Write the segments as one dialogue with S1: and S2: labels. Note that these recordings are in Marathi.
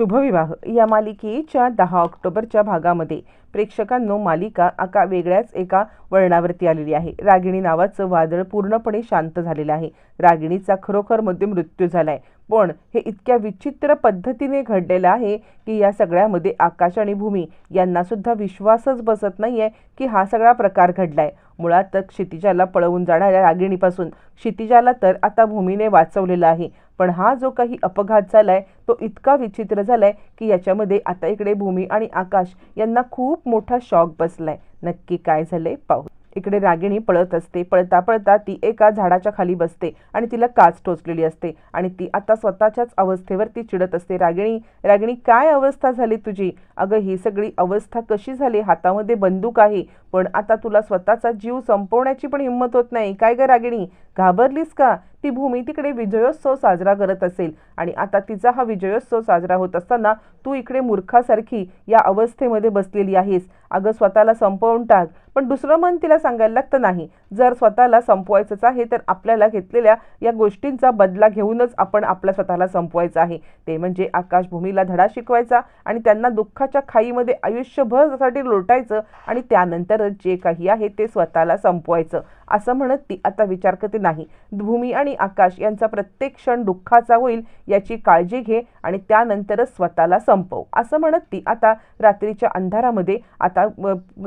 S1: शुभविवाह. या मालिकेच्या दहा ऑक्टोबरच्या भागामध्ये प्रेक्षकांनो मालिका आका वेगळ्याच एका वळणावरती आलेली आहे. रागिणी नावाचं वादळ पूर्णपणे शांत झालेलं आहे. रागिणीचा खरोखरमध्ये मृत्यू झालाय. पण हे इतक्या विचित्र पद्धतीने घडलेलं आहे की या सगळ्यामध्ये आकाश आणि भूमी यांनासुद्धा विश्वासच बसत नाही आहे की हा सगळा प्रकार घडलाय. मुळात क्षितिजाला पळवून जाणाऱ्या रागिणीपासून क्षितिजाला तर आता भूमीने वाचवलेलं आहे. पण हा जो काही अपघात झालाय तो इतका विचित्र झालाय की याच्यामध्ये आता इकडे भूमी आणि आकाश यांना खूप मोठा शॉक बसलाय. नक्की काय झालंय पाहू. इकडे रागिणी पळत असते. पळता पळता ती एका झाडाच्या खाली बसते आणि तिला काच टोचलेली असते. आणि ती आता स्वतःच्याच अवस्थेवर ती चिडत असते. रागिणी रागिणी काय अवस्था झाली तुझी? अगं ही सगळी अवस्था कशी झाली? हातामध्ये बंदूक आहे पण आता तुला स्वतःचा जीव संपवण्याची पण हिंमत होत नाही. काय गं रागिणी? घाबरलीस का? ती भूमी तिकडे विजयोत्सव साजरा करत असेल. आणि आता तिचा हा विजयोत्सव साजरा होत असताना तू इकडे मूर्खासारखी या अवस्थेमध्ये बसलेली आहेस. अगं स्वतःला संपवून टाक. पण दुसरं मन तिला सांगायला लागतं नाही. जर स्वतःला संपवायचंच आहे तर आपल्याला घेतलेल्या या गोष्टींचा बदला घेऊनच आपण आपल्या स्वतःला संपवायचं आहे. ते म्हणजे आकाशभूमीला धडा शिकवायचा आणि त्यांना दुःखाच्या खाईमध्ये आयुष्यभरसाठी लोटायचं आणि त्यानंतरच जे काही आहे ते स्वतःला संपवायचं. असं म्हणत ती आता विचार करते नाही. भूमी आणि आकाश यांचा प्रत्येक क्षण दुःखाचा होईल याची काळजी घे आणि त्यानंतरच स्वतःला संपव. असं म्हणत ती आता रात्रीच्या अंधारामध्ये आता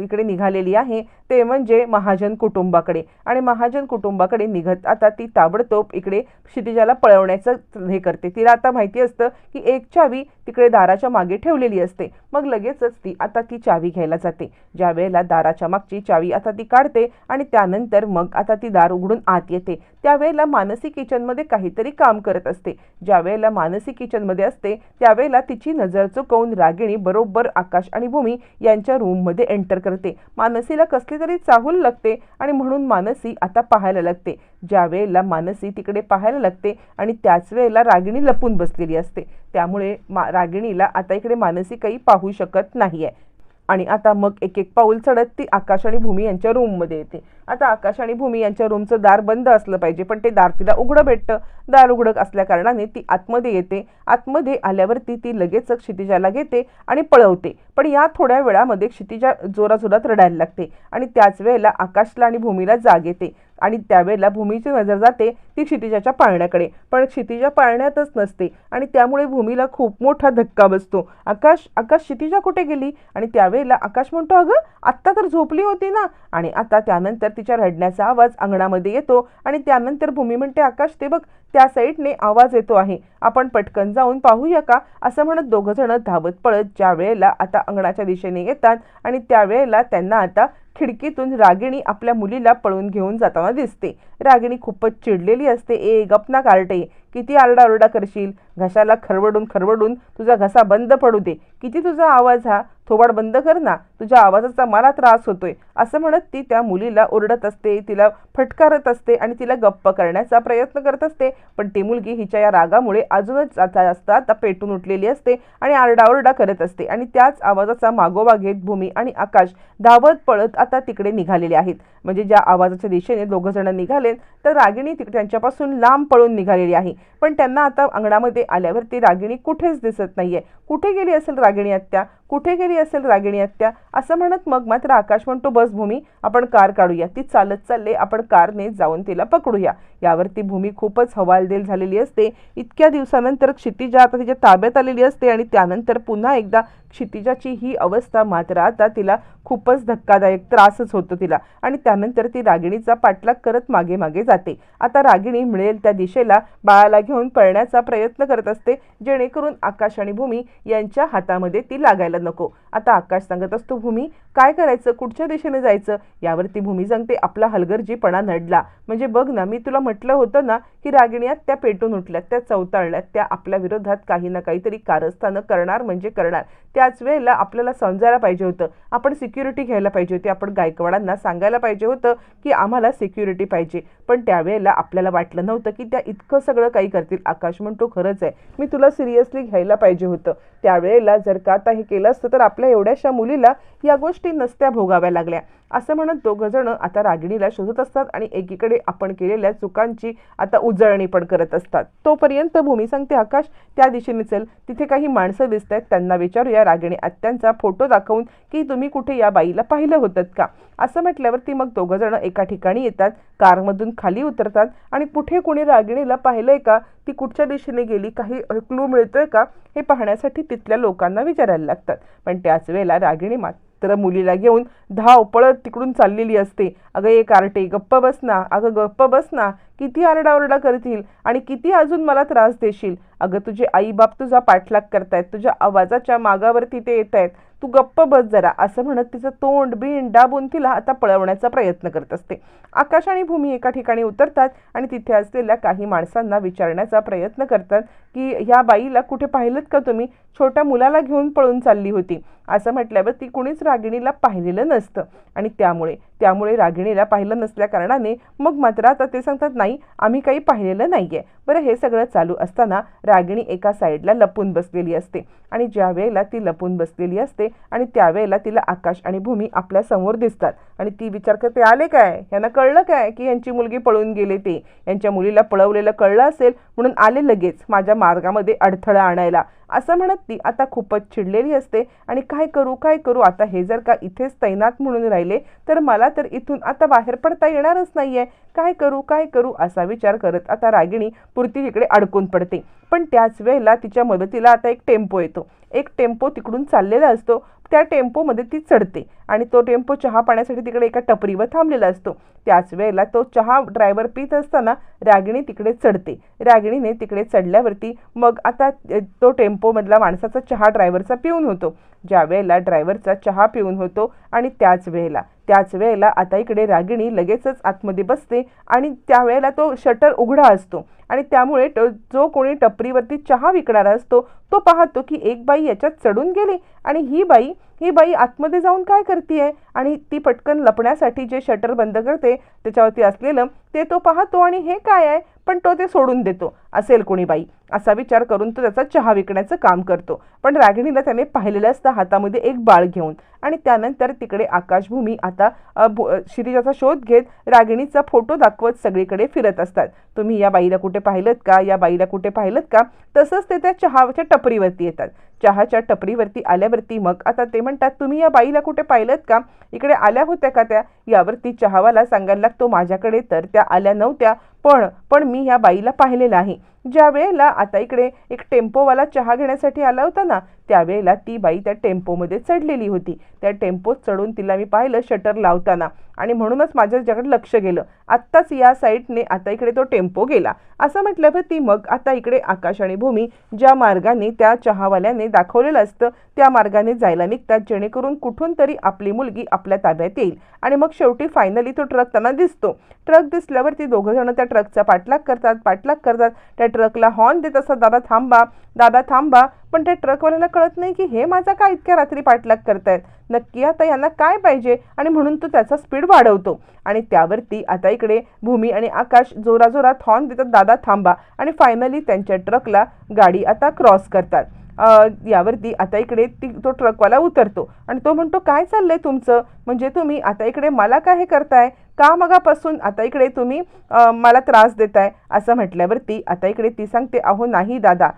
S1: इकडे निघालेली आहे. ते म्हणजे महाजन कुटुंबाकडे. आणि महाजन कुटुंबाकडे निघत आता ती ताबडतोब इकडे क्षितिजाला पळवण्याचं हे करते. तिला आता माहिती असतं की एक चावी तिकडे दाराच्या मागे ठेवलेली असते. मग लगेचच ती आता ती चावी घ्यायला जाते. ज्या वेळेला दाराच्या मागची चावी आता ती काढते आणि त्यानंतर मग आता ती दार उघडून आत येते. त्यावेळेला मानसी किचनमध्ये काहीतरी काम करत असते. ज्या वेळेला मानसी किचनमध्ये असते त्यावेळेला तिची नजर चुकवून रागिणी बरोबर आकाश आणि भूमी यांच्या रूममध्ये एंटर करते. मानसीला कसली तरी चाहूल लागते आणि म्हणून मानसी आता पाहायला लागते. ज्या वेळेला मानसी तिकडे पाहायला लागते आणि त्याच वेळेला रागिणी लपून बसलेली असते. त्यामुळे मा रागिणीला आता इकडे मानसी काही पाहू शकत नाही आहे आणि आता मग एक एक पाऊल चढत ती आकाश आणि भूमी यांच्या रूममध्ये येते. आता आकाश आणि भूमी यांच्या रूमचं दार बंद असलं पाहिजे पण ते दार तिला उघडं भेटतं. दार उघडं असल्या कारणाने ती आतमध्ये येते. आतमध्ये आल्यावरती ती लगेच क्षितिजाला घेते आणि पळवते. पण या थोड्या वेळामध्ये क्षितिजा जोराजोरात रडायला लागते आणि त्याच वेळेला आकाशला आणि भूमीला जाग येते. आणि त्यावेळेला भूमीची नजर जाते ती क्षितिजाच्या पाळण्याकडे. पण क्षितिजा पाळण्यातच नसते आणि त्यामुळे भूमीला खूप मोठा धक्का बसतो. आकाश आकाश क्षितिजा कुठे गेली? आणि त्यावेळेला आकाश म्हणतो अगं आत्ता तर झोपली होती ना? आणि आता त्यानंतर तिच्या रडण्याचा आवाज अंगणामध्ये येतो आणि त्यानंतर भूमी म्हणते आकाश ते बघ त्या साईडने आवाज येतो आहे. आपण पटकन जाऊन पाहूया का? असं म्हणत दोघं जण धावत पळत ज्या वेळेला आता अंगणाच्या दिशेने येतात आणि त्यावेळेला त्यांना आता खिडकीतून रागिणी आपल्या मुलीला पळून घेऊन जाताना दिसते. रागिणी खूपच चिडलेली असते. ए गपना कार्टे किती आरडाओरडा करशील? घशाला खरवडून खरवडून तुझा घसा बंद पडू दे. किती तुझा आवाज हा? थोबाड बंद कर ना. तुझ्या आवाजाचा मला त्रास होतोय. असं म्हणत ती त्या मुलीला ओरडत असते तिला फटकारत असते आणि तिला गप्प करण्याचा प्रयत्न करत असते. पण ती मुलगी हिच्या या रागामुळे अजूनच जास्त आता पेटून उठलेली असते आणि आरडाओरडा करत असते आणि त्याच आवाजाचा मागोवा घेत भूमी आणि आकाश धावत पळत आता तिकडे निघालेले आहेत. म्हणजे ज्या आवाजाच्या दिशेने दोघं जण निघाले तर रागिणी त्यांच्यापासून लांब पळून निघालेली आहे. पण त्यांना आता अंगणामध्ये आल्यावरती रागिणी कुठेच दिसत नाहीये. कुठे गेली असेल रागिणी आत्या? कुठे गेली असेल रागिणी आत्या? असं म्हणत मग मात्र आकाश म्हणतो बस भूमी आपण कार काढूया. ती चालत चालले आपण कारने जाऊन तिला पकडूया. यावरती भूमी खूपच हवालदिल झालेली असते. इतक्या दिवसानंतर क्षितिजा आता तिच्या ताब्यात आलेली असते आणि त्यानंतर पुन्हा एकदा क्षितिजाची ही अवस्था मात्र आता तिला खूपच धक्कादायक त्रासच होतो तिला. आणि त्यानंतर ती रागिणीचा पाठलाग करत मागे मागे जाते. आता रागिणी मिळेल त्या दिशेला बाळाला घेऊन पळण्याचा प्रयत्न करत असते जेणेकरून आकाश आणि भूमी यांच्या हातामध्ये ती लागायला नको. आता आकाश सांगत असतो भूमी काय करायचं? कुठच्या दिशेने जायचं? यावरती भूमी सांगते आपला हलगर्जीपणा नडला. म्हणजे बघ ना मी तुला म्हटलं होतं ना की रागिण्यात त्या पेटून उठल्यात त्या चवताळल्यात त्या आपल्या विरोधात काही ना काहीतरी कारस्थानं करणार म्हणजे करणार. त्या त्याच वेळेला आपल्याला समजायला पाहिजे होतं. आपण सिक्युरिटी घ्यायला पाहिजे होती. आपण गायकवाडांना सांगायला पाहिजे होतं की आम्हाला सिक्युरिटी पाहिजे. पण त्यावेळेला आपल्याला वाटलं नव्हतं की त्या इतकं सगळं काही करतील. आकाश म्हणतो खरंच आहे. मी तुला सिरियसली घ्यायला पाहिजे होतं. त्यावेळेला जर का आता हे केलं असतं तर आपल्या एवढ्याशा मुलीला या गोष्टी नसत्या भोगाव्या लागल्या. असं म्हणत दोघं जण आता रागिणीला शोधत असतात आणि एकीकडे आपण केलेल्या चुकांची आता उजळणी पण करत असतात. तोपर्यंत भूमी सांगते आकाश त्या दिशेने चल. तिथे काही माणसं दिसत आहेत त्यांना विचारूया रागिणी आत्यांचा फोटो दाखवून की तुम्ही कुठे या बाईला पाहिलं होतं का? असं म्हटल्यावरती मग दोघं जण एका ठिकाणी येतात कारमधून खाली उतरतात आणि कुठे कोणी रागिणीला पाहिलंय का? ती कुठच्या दिशेने गेली? काही क्लू मिळतोय का? हे पाहण्यासाठी तिथल्या लोकांना विचारायला लागतात. पण त्याच वेळेला रागिणी मात्र तर मुलीला घेऊन धाव पळत तिकडून चाललेली असते. अगं एक आरटे गप्प बस ना. अगं गप्प बस ना. किती आरडाओरडा करतील आणि किती अजून मला त्रास देशील? अगं तुझे आईबाप तुझा पाठलाग करतायत तुझ्या आवाजाच्या मागावरती ते येत आहेत तू गप्प बस जरा असं म्हणत तिचं तोंड बिन डाबून तिला आता पळवण्याचा प्रयत्न करत असते. आकाश आणि भूमी एका ठिकाणी उतरतात आणि तिथे असलेल्या काही माणसांना विचारण्याचा प्रयत्न करतात की ह्या बाईला कुठे पाहिलं का तुम्ही? छोट्या मुलाला घेऊन पळून चालली होती. असं म्हटल्यावर ती कुणीच रागिणीला पाहिलेलं नसतं. आणि त्यामुळे त्यामुळे रागिणीला पाहिलं नसल्या कारणाने मग मात्र आता ते सांगतात नाही आम्ही काही पाहिलेलं नाही आहे बरं हे सगळं चालू असताना रागिणी एका साईडला लपून बसलेली असते आणि ज्या वेळेला ती लपून बसलेली असते आणि त्यावेळेला तिला आकाश आणि भूमी आपल्यासमोर दिसतात. आणि ती विचार करते आले काय? यांना कळलं काय की यांची मुलगी पळून गेले ते? यांच्या मुलीला पळवलेलं कळलं असेल? म्हणून आले लगेच माझ्या मार्गामध्ये अडथळा आणायला. असं म्हणत ती आता खूपच चिडलेली असते. आणि काय करू काय करू? आता हे जर का इथेच तैनात म्हणून राहिले तर मला तर इथून आता बाहेर पडता येणारच नाहीये. काय करू काय करू? असा विचार करत आता रागिणी पुरती तिकडे अडकून पडते. पण त्याच वेळेला तिच्या मदतीला आता एक टेम्पो येतो. एक टेम्पो तिकडून चाललेला असतो. त्या टेम्पोमध्ये ती चढते आणि तो टेम्पो चहा पाण्यासाठी तिकडे एका टपरीवर थांबलेला असतो. त्याच वेळेला तो चहा ड्रायव्हर पित असताना रागिणी तिकडे चढते. रागिणीने तिकडे चढल्यावरती मग आता तो टेम्पोमधला माणसाचा चहा ड्रायव्हरचा पिऊन होतो. ज्या वेळेला ड्रायव्हरचा चहा पिऊन होतो आणि त्याच वेळेला त्याच वेळेला आता इकडे रागिणी लगेचच आतमध्ये बसते आणि त्यावेळेला तो शटर उघडा असतो. आणि त्यामुळे जो कोणी टपरीवरती चहा विकणारा असतो तो पाहतो की एक बाई याच्यात चढून गेली आणि ही बाई ही बाई आतमध्ये जाऊन काय करते आहे आणि ती पटकन लपण्यासाठी जे शटर बंद करते त्याच्यावरती असलेलं ते तो पाहतो आणि हे काय आहे? पण तो ते सोडून देतो. असेल कोणी बाई. असा विचार करून तो त्याचा चहा विकण्याचं काम करतो. पण रागिणीला त्याने पाहिलेलं असतं हातामध्ये एक बाळ घेऊन. आणि त्यानंतर तिकडे आकाशभूमी आता शिरीजाचा शोध घेत रागिणीचा फोटो दाखवत सगळीकडे फिरत असतात. तुम्ही या बाईला कुठे पाहिलं का? या बाईला कुठे पाहिलं का? तसंच ते त्या चहाच्या टपरीवरती येतात. चहाच्या टपरीवरती आल्यावरती मग आता ते म्हणतात तुम्ही या बाईला कुठे पाहिलं का? इकडे आल्या होत्या का त्या? यावरती चहावाला सांगायला लागतो माझ्याकडे तर त्या आल्या नव्हत्या. पण पण मी ह्या बाईला पाहिलेलं आहे. ज्या वेळेला आता इकडे एक टेम्पोवाला चहा घेण्यासाठी आला होता ना त्यावेळेला ती बाई त्या टेम्पोमध्ये चढलेली होती. त्या टेम्पोत चढून तिला मी पाहिलं शटर लावताना. आणि म्हणूनच माझ्या लक्ष गेलं. आत्ताच या साईडने आता इकडे तो टेम्पो गेला. असं म्हटल्यावर ती मग आता इकडे आकाश आणि भूमी ज्या मार्गाने त्या चहावाल्याने दाखवलेलं असतं त्या मार्गाने जायला निघतात. जेणेकरून कुठून तरी आपली मुलगी आपल्या ताब्यात येईल. आणि मग शेवटी फायनली तो ट्रक त्यांना दिसतो. ट्रक दिसल्यावर ती दोघं जण त्या ट्रकचा पाठलाग करतात पाठलाग करतात. त्या ट्रकला हॉर्न देत असतात दादा थांबा दादा थांबा. पण त्या ट्रकवाल्याला कळत नाही की हे माझा काय इतक्या रात्री पाठलाग करतायत? नक्की आता यांना काय पाहिजे? आणि म्हणून तो त्याचा स्पीड वाढवतो. आणि त्यावरती आता इकडे भूमी आणि आकाश जोराजोरात हॉर्न देतात दादा थांबा. आणि फायनली त्यांच्या ट्रकला गाडी आता क्रॉस करतात. यावरती आता इकडे ती तो ट्रकवाला उतरतो. आणि तो म्हणतो काय चाललंय तुमचं? म्हणजे तुम्ही आता इकडे मला काय हे करताय? का मगापासून आता इकडे तुम्ही मला त्रास देताय? असं म्हटल्यावरती आता इकडे ती सांगते अहो नाही दादा.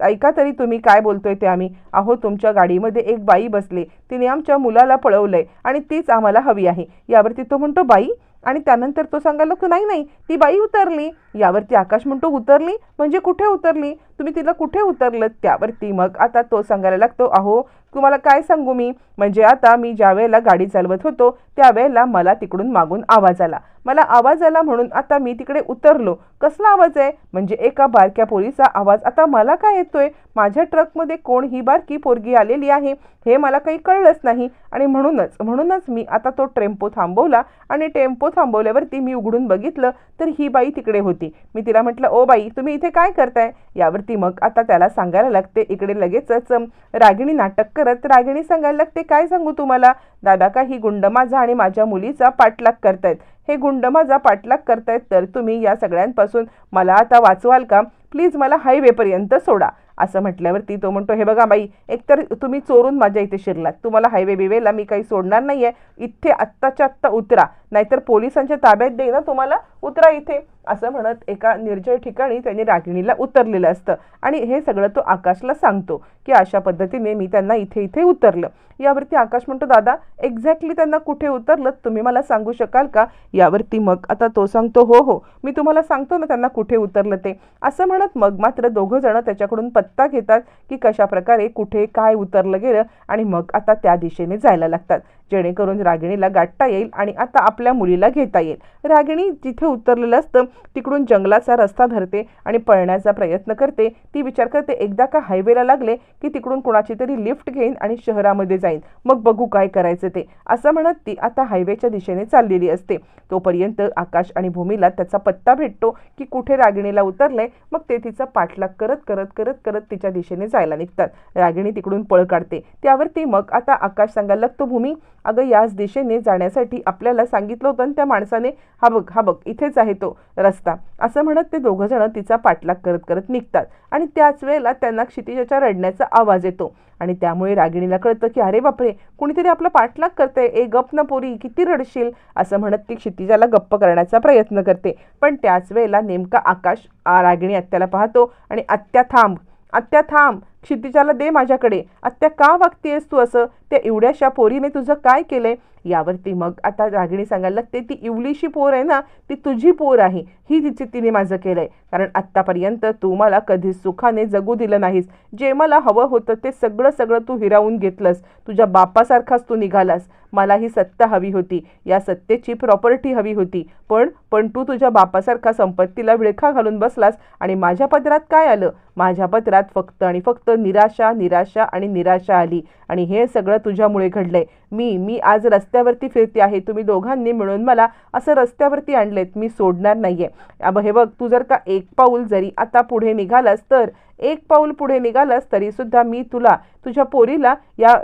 S1: ऐका तरी तुम्ही काय बोलतोय ते आम्ही. अहो तुमच्या गाडीमध्ये एक बाई बसली. तिने आमच्या मुलाला पळवलंय आणि तीच आम्हाला हवी आहे. यावरती तो म्हणतो बाई आणि त्यानंतर तो सांगायला लागतो नाही नाही ती बाई उतरली. यावरती आकाश म्हणतो उतरली? म्हणजे कुठे उतरली? तुम्ही तिला कुठे उतरलं त्यावरती मग आता तो सांगायला लागतो अहो तुम्हाला काय सांगू मी? म्हणजे आता मी ज्या वेळेला गाडी चालवत होतो त्यावेळेला मला तिकडून मागून आवाज आला. मला आवाज आला म्हणून आता मी तिकडे उतरलो. कसला आवाज आहे? म्हणजे एका बारक्या पोरीचा आवाज. आता मला काय येतोय? माझ्या ट्रकमध्ये कोण ही बारकी पोरगी आलेली आहे हे मला काही कळलंच नाही. आणि म्हणूनच म्हणूनच मी आता तो टेम्पो थांबवला आणि टेम्पो थांबवल्यावरती मी उघडून बघितलं तर ही बाई तिकडे होती. मी तिला म्हटलं ओ बाई तुम्ही इथे काय करताय? यावरती मग आता त्याला सांगायला लागते. इकडे लगेचच रागिणी नाटक करत रागिणी सांगायला लागते काय सांगू तुम्हाला? दादा का ही गुंड माझा आणि माझ्या मुलीचा पाठलाग करतायत? हे गुंड माझा पाठलाग करतायत तर तुम्ही या सगळ्यांपासून मला आता वाचवाल का? प्लीज मला हायवेपर्यंत सोडा. असं म्हटल्यावरती तो म्हणतो हे बघा बाई एकतर तुम्ही चोरून माझ्या इथे शिरलात. तुम्हाला हायवे बिवेला मी काही सोडणार नाही आहे इथे आत्ताच्या आत्ता उतरा. नाहीतर पोलिसांच्या ताब्यात देईन ना तुम्हाला. उतरा इथे. असं म्हणत एका निर्जय ठिकाणी त्यांनी रागिणीला उतरलेलं असतं. आणि हे सगळं तो आकाशला सांगतो की अशा पद्धतीने मी त्यांना इथे इथे उतरलं. यावरती आकाश म्हणतो दादा एक्झॅक्टली त्यांना कुठे उतरलं तुम्ही मला सांगू शकाल का? यावरती मग आता तो सांगतो हो हो मी तुम्हाला सांगतो ना त्यांना कुठे उतरलं ते. असं म्हणत मग मात्र दोघं जण त्याच्याकडून पत्ता घेतात की कशा प्रकारे कुठे काय उतरलं गेलं आणि मग आता त्या दिशेने जायला लागतात. जेणेकरून रागिणीला गाठता येईल आणि आता आपल्या मुलीला घेता येईल. रागिणी जिथे उतरलेलं असतं तिकडून जंगलाचा रस्ता धरते आणि पळण्याचा प्रयत्न करते. ती विचार करते एकदा का हायवेला लागले की तिकडून कुणाची तरी लिफ्ट घेईन आणि शहरामध्ये जाईन. मग बघू काय करायचं ते. असं म्हणत ती आता हायवेच्या दिशेने चाललेली असते. तोपर्यंत आकाश आणि भूमीला त्याचा पत्ता भेटतो की कुठे रागिणीला उतरलंय. मग ते तिचा पाठलाग करत करत करत करत तिच्या दिशेने जायला निघतात. रागिणी तिकडून पळ काढते. त्यावरती मग आता आकाश सांगायला लागतो भूमी अगं याच दिशेने जाण्यासाठी आपल्याला सांगितलं होतं आणि त्या माणसाने हा बघ हा बघ इथेच आहे तो रस्ता. असं म्हणत ते दोघंजणं तिचा पाठलाग करत करत निघतात आणि त्याच वेळेला त्यांना क्षितिजाच्या रडण्याचा आवाज येतो आणि त्यामुळे रागिणीला कळतं की अरे बापरे कुणीतरी आपला पाठलाग करते ए गप ना पोरी किती रडशील. असं म्हणत ती क्षितिजाला गप्प करण्याचा प्रयत्न करते. पण त्याच वेळेला नेमका आकाश रागिणी आत्याला पाहतो आणि आत्या थांब. आत्या थांब क्षितिजाला दे माझ्याकडे. आत्या का वागतेस तू असं? त्या एवढ्याशा पोरीने तुझं काय केलंय? यावरती मग आता रागिणी सांगायला लागते ती इवलीशी पोर आहे ना ती तुझी पोर आहे. ही तिची तिने माझं केलंय. कारण आत्तापर्यंत तू मला कधीच सुखाने जगू दिलं नाहीस. जे मला हवं होतं ते सगळं सगळं तू हिरावून घेतलंस. तुझ्या बापासारखाच तू निघालास. मला ही सत्ता हवी होती. या सत्तेची प्रॉपर्टी हवी होती. पण पण तू तुझ्या बापासारखा संपत्तीला विळखा घालून बसलास आणि माझ्या पत्रात काय आलं? माझ्या पत्रात फक्त आणि फक्त निराशा निराशा आणि निराशा आली. आणि हे सगळं तुझ्यामुळे घडलंय. मी मी आज रस्त्यावरती फिरते आहे. तुम्ही दोघांनी मिळून मला असं रस्त्यावरती आणलेत. मी सोडणार नाहीये. अब हे बघ तू जर का एक पाऊल जरी आता पुढे निघालास तर एक पाऊल पुढे निघालास तरी सुद्धा मी तुला तुझ्या पोरीला या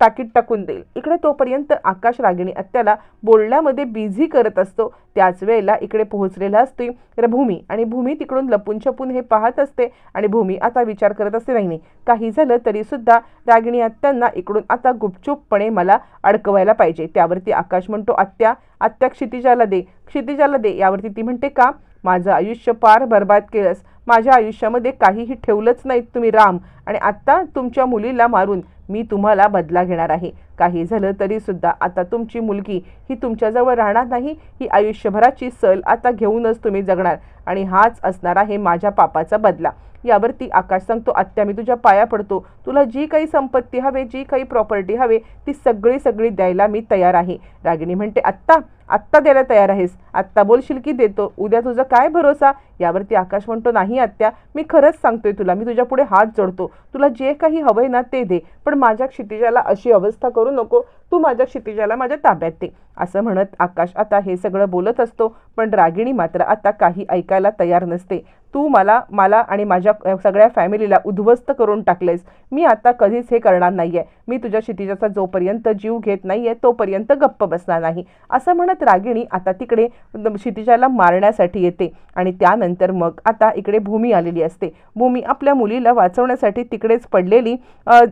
S1: टाकीत टाकून देईल. इकडे तोपर्यंत आकाश रागिणी आत्याला बोलण्यामध्ये बिझी करत असतो. त्याच वेळेला इकडे पोहोचलेला असते तर भूमी आणि भूमी तिकडून लपून छपून हे पाहत असते. आणि भूमी आता विचार करत असते नाही नाही काही झालं तरी सुद्धा रागिणी आत्यांना इकडून आता गुपचूपपणे मला अडकवायला पाहिजे. त्यावरती आकाश म्हणतो आत्या आत्या क्षितिजाला दे क्षितिजाला दे. यावरती ती म्हणते का? माझं आयुष्य पार बर्बाद केलंस. माझ्या आयुष्यामध्ये काहीही ठेवलंच नाहीत तुम्ही राम. आणि आत्ता तुमच्या मुलीला मारून मी तुम्हाला बदला घेणार आहे. काही झालं तरी सुद्धा आता तुमची मुलगी ही तुमच्याजवळ राहणार नाही. ही आयुष्यभराची सल आता घेऊनच तुम्ही जगणार. आणि हाच असणार आहे माझ्या पापाचा बदला. यावरती आकाश सांगतो आत्या मी तुझ्या पाया पडतो. तुला जी काही संपत्ती हवे जी काही प्रॉपर्टी हवे ती सगळी सगळी द्यायला मी तयार आहे. रागिणी म्हणते आत्ता आत्ता द्यायला तयार आहेस. आत्ता बोलशील की देतो. उद्या तुझा काय भरोसा? यावरती आकाश म्हणतो नाही आत्या मी खरंच सांगतोय तुला. मी तुझ्या पुढे हात जोडतो. तुला जे काही हवंय ना ते दे. पण माझ्या क्षितिजाला अशी अवस्था करू नको. तू माझ्या क्षितिजाला माझ्या ताब्यात दे. असं म्हणत आकाश आता हे सगळं बोलत असतो पण रागिणी मात्र आता काही ऐकायला तयार नसते. तू मला मला आणि माझ्या सगळ्या फॅमिलीला उद्ध्वस्त करून टाकलेस मी आता कधीच हे करणार नाही आहे मी तुझ्या क्षितिजाचा जोपर्यंत जीव घेत नाही आहे तोपर्यंत गप्प बसणार नाही. असं म्हणत रागिणी आता तिकडे क्षितिजाला मारण्यासाठी येते आणि त्यानंतर मग आता इकडे भूमी आलेली असते. भूमी आपल्या मुलीला वाचवण्यासाठी तिकडेच पडलेली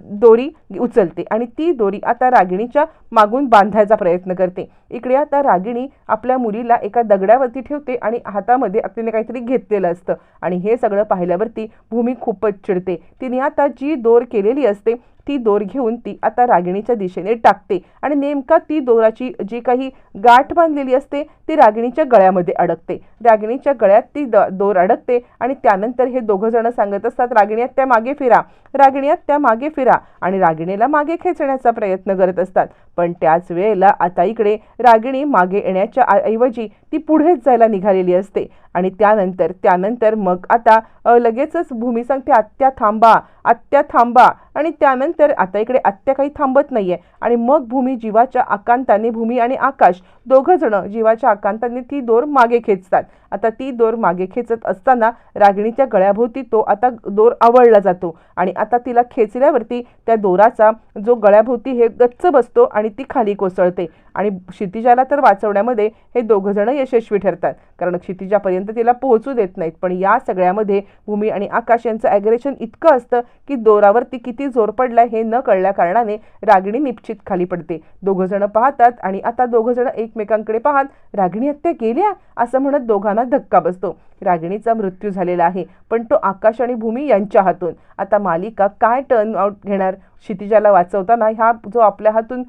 S1: दोरी उचलते आणि ती दोरी आता रागिणीच्या मागून बांधायचा प्रयत्न करते. इकडे आता रागिणी आपल्या मुलीला एका दगडावरती ठेवते आणि हातामध्ये तिने काहीतरी घेतलेलं असतं. आणि हे सगळं पाहिल्यावरती भूमी खूपच चिडते. तिने आता जी दोर केलेली असते ती दोर घेऊन ती आता रागिणीच्या दिशेने टाकते. आणि नेमका ती दोराची जी काही गाठ बांधलेली असते ती रागिणीच्या गळ्यामध्ये अडकते. रागिणीच्या गळ्यात ती द दोर अडकते आणि त्यानंतर हे दोघं जण सांगत असतात रागिण्यात त्या मागे फिरा. रागिण्यात त्या मागे फिरा. आणि रागिणीला मागे खेचण्याचा प्रयत्न करत असतात. पण त्याच वेळेला आता इकडे रागिणी मागे येण्याच्या ऐवजी ती पुढेच जायला निघालेली असते. आणि त्यानंतर त्यानंतर मग आता लगेचच भूमी सांगते आत्या थांबा. आत्या थांबा. आणि त्यानंतर आता इकडे आत्या काही थांबत नाहीये. आणि मग भूमी जीवाच्या आकांताने भूमी आणि आकाश दोघं जण जीवाच्या आकांताने ती दोर मागे खेचतात. आता ती दोर मागे खेचत असताना रागिणीच्या गळ्याभोवती तो आता दोर आवळला जातो. आणि आता तिला खेचल्यावरती त्या दोराचा जो गळ्याभोवती हे गच्च बसतो आणि ती खाली कोसळते. आणि क्षितिजाला तर वाचवण्यामध्ये हे दोघं जण यशस्वी ठरतात. कारण क्षितिजापर्यंत तिला पोहोचू देत नाहीत. पण या सगळ्यामध्ये भूमी आणि आकाश यांचं ॲग्रेशन इतकं असतं की दोरावरती किती जोर पडलाय हे न कळल्या कारणाने रागिणी निश्चित खाली पडते. दोघं जण पाहतात आणि आता दोघं जण एकमेकांकडे पाहत रागिणी हत्या गेल्या? असं म्हणत दोघांना धक्का बसतो. रागिणीचा मृत्यू झालेला आहे पण तो आकाश आणि भूमी यांच्या हातून. आता मालिका काय टर्न आउट घेणार? क्षितिजाला वाचवताना ह्या जो आपल्या हातून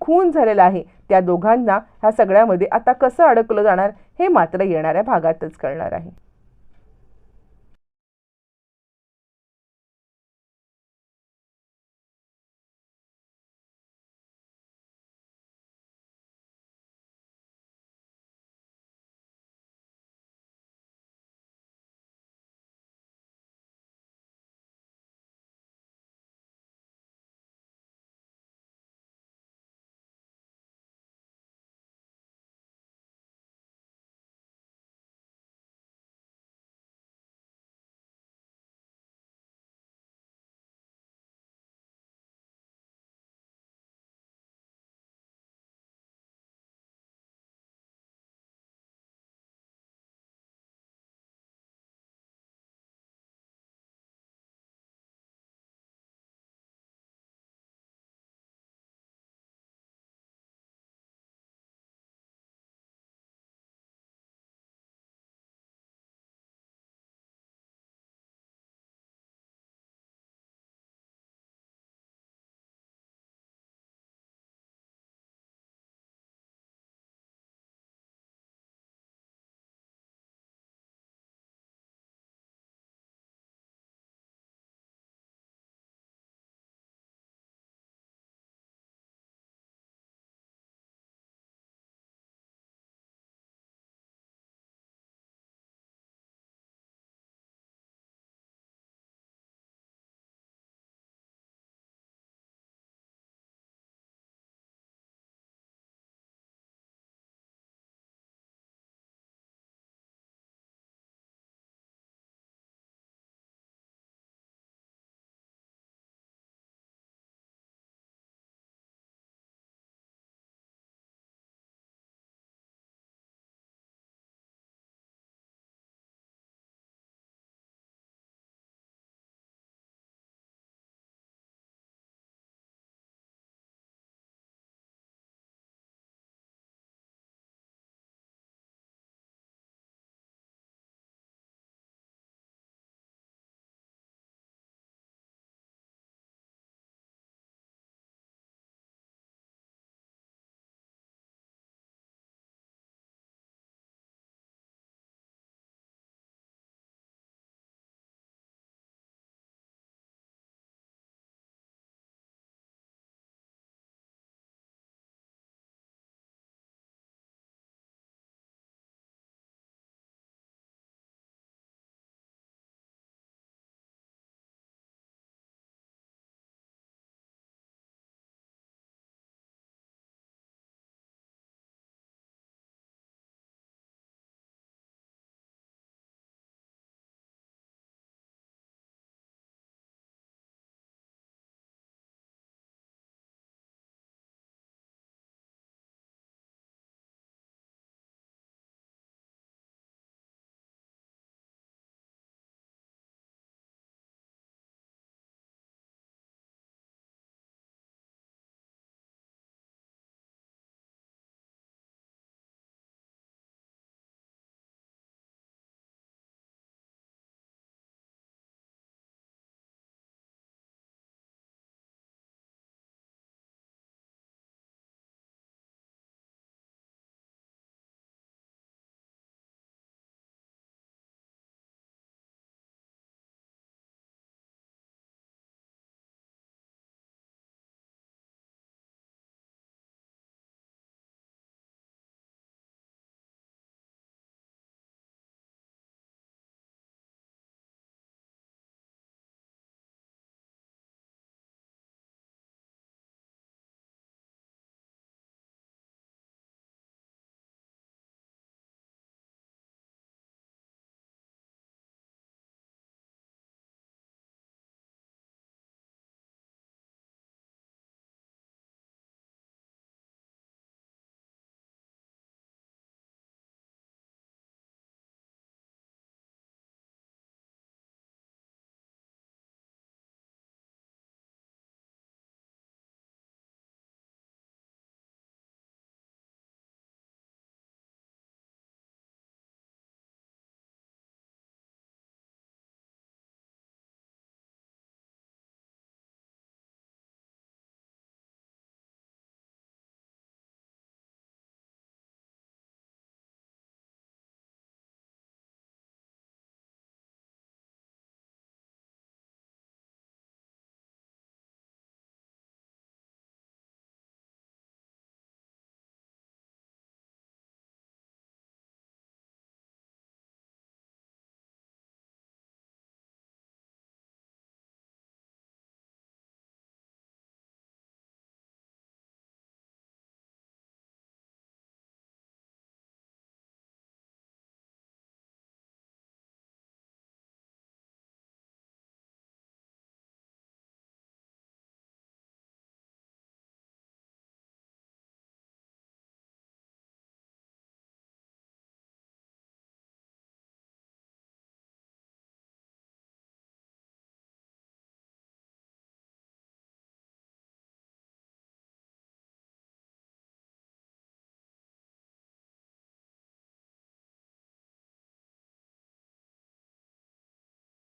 S1: खून झालेला आहे त्या दोघांना ह्या सगळ्यामध्ये आता कसं अडकलं जाणार हे मात्र येणाऱ्या भागातच कळणार आहे.